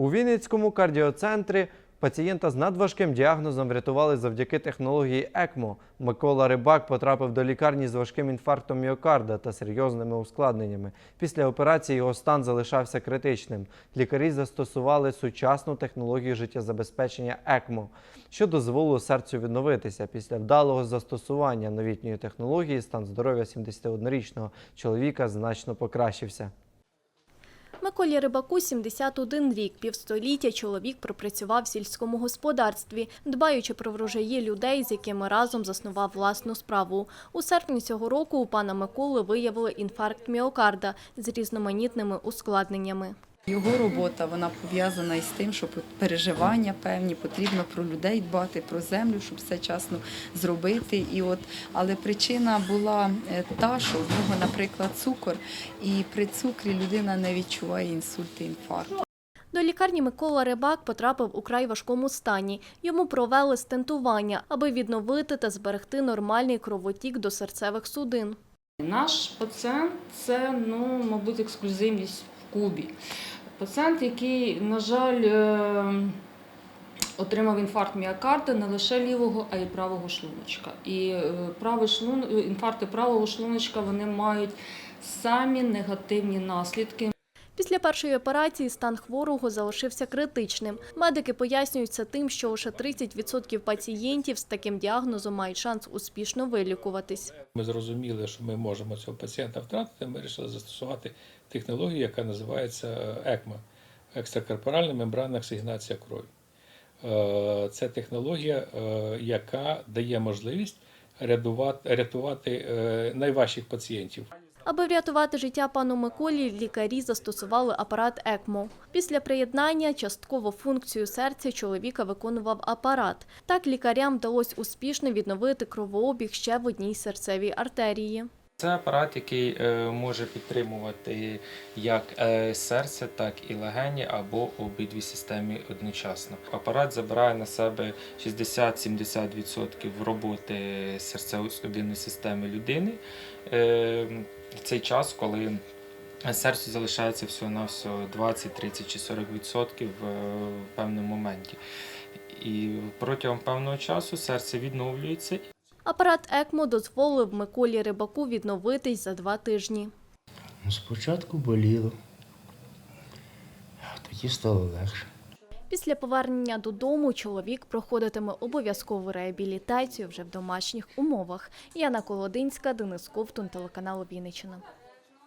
У Вінницькому кардіоцентрі пацієнта з надважким діагнозом врятували завдяки технології ЕКМО. Микола Рибак потрапив до лікарні з важким інфарктом міокарда та серйозними ускладненнями. Після операції його стан залишався критичним. Лікарі застосували сучасну технологію життєзабезпечення ЕКМО, що дозволило серцю відновитися. Після вдалого застосування новітньої технології стан здоров'я 71-річного чоловіка значно покращився. Миколі Рибаку 71 рік. Півстоліття чоловік пропрацював в сільському господарстві, дбаючи про врожаї людей, з якими разом заснував власну справу. У серпні цього року у пана Миколи виявили інфаркт міокарда з різноманітними ускладненнями. Його робота вона пов'язана із тим, що переживання певні, потрібно про людей дбати, про землю, щоб все часно зробити. І от, але причина була е, та, що в нього, наприклад, цукор, і при цукрі людина не відчуває інсульт і інфаркт. До лікарні Микола Рибак потрапив у край важкому стані. Йому провели стентування, аби відновити та зберегти нормальний кровотік до серцевих судин. Наш пацієнт це, ну, мабуть, ексклюзивність Кубі. Пацієнт, який, на жаль, е, отримав інфаркт міокарда не лише лівого, а й правого шлуночка. І е, правий шлун... інфаркти правого шлуночка вони мають самі негативні наслідки. Після першої операції стан хворого залишився критичним. Медики пояснюють це тим, що лише 30% пацієнтів з таким діагнозом мають шанс успішно вилікуватись. Ми зрозуміли, що ми можемо цього пацієнта втратити. Ми вирішили застосувати технологію, яка називається ЕКМА екстракорпоральна мембранна оксигенація крові. Е, Це технологія, е, яка дає можливість рятувати, е, найважчих пацієнтів. Аби врятувати життя пану Миколі, лікарі застосували апарат ЕКМО. Після приєднання частково функцію серця чоловіка виконував апарат. Так лікарям вдалося успішно відновити кровообіг ще в одній серцевій артерії. Це апарат, який е, може підтримувати як е, серце, так і легені або обидві системи одночасно. Апарат забирає на себе 60-70% роботи серцево-судинної системи людини. Е, В цей час, коли серцю залишається всього на всього 20, 30 чи 40% в певному моменті. І протягом певного часу серце відновлюється Апарат ЕКМО дозволив Миколі Рибаку відновитись за два тижні. Ну, Спочатку боліло, а тоді стало легше. Після повернення додому чоловік проходитиме обов'язкову реабілітацію вже в домашніх умовах. Яна Колодинська, Денис Ковтун, телеканал Вінниччина.